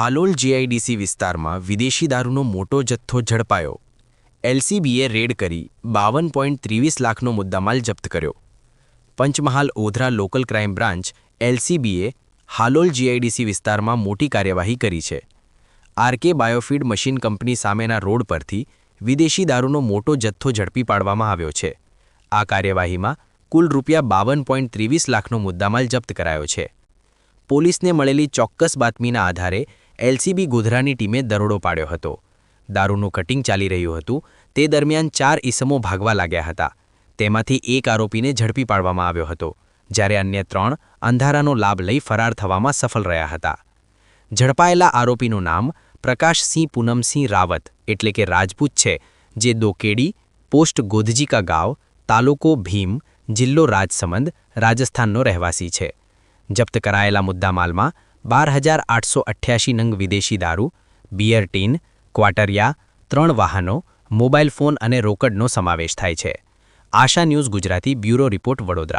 Halol GIDC વિસ્તારમાં વિદેશી દારૂનો મોટો જથ્થો ઝડપાયો. એલસીબીએ રેડ કરી બાવન પોઈન્ટ ત્રેવીસ લાખનો મુદ્દામાલ જપ્ત કર્યો. Panchmahal Godhra local crime branch એલસીબીએ Halol GIDC વિસ્તારમાં મોટી કાર્યવાહી કરી છે. આરકે બાયોફીડ મશીન કંપની સામેના રોડ પરથી વિદેશી દારૂનો મોટો જથ્થો ઝડપી પાડવામાં આવ્યો છે. આ કાર્યવાહીમાં કુલ રૂપિયા બાવન પોઈન્ટ ત્રેવીસ લાખનો મુદ્દામાલ જપ્ત કરાયો છે. પોલીસને મળેલી ચોક્કસ બાતમીના આધારે એલસીબી ગોધરાની ટીમે દરોડો પાડ્યો હતો. દારૂનું કટિંગ ચાલી રહ્યું હતું. તે દરમિયાન ચાર ઈસમો ભાગવા લાગ્યા હતા. તેમાંથી એક આરોપીને ઝડપી પાડવામાં આવ્યો હતો, જ્યારે અન્ય ત્રણ અંધારાનો લાભ લઈ ફરાર થવામાં સફળ રહ્યા હતા. ઝડપાયેલા આરોપીનું નામ પ્રકાશસિંહ પૂનમસિંહ રાવત એટલે કે રાજપૂત છે, જે દોકેડી, પોસ્ટ ગોધજીકા ગાંવ, તાલુકો ભીમ, જિલ્લો રાજસમંદ, રાજસ્થાનનો રહેવાસી છે. જપ્ત કરાયેલા મુદ્દામાલમાં બાર હજાર આઠસો અઠ્યાસી નંગ વિદેશી દારૂ, બિયર ટીન, ક્વાટરિયા, ત્રણ વાહનો મોબાઈલ ફોન અને રોકડનો સમાવેશ થાય છે. Asha news Gujarati bureau report Vadodara.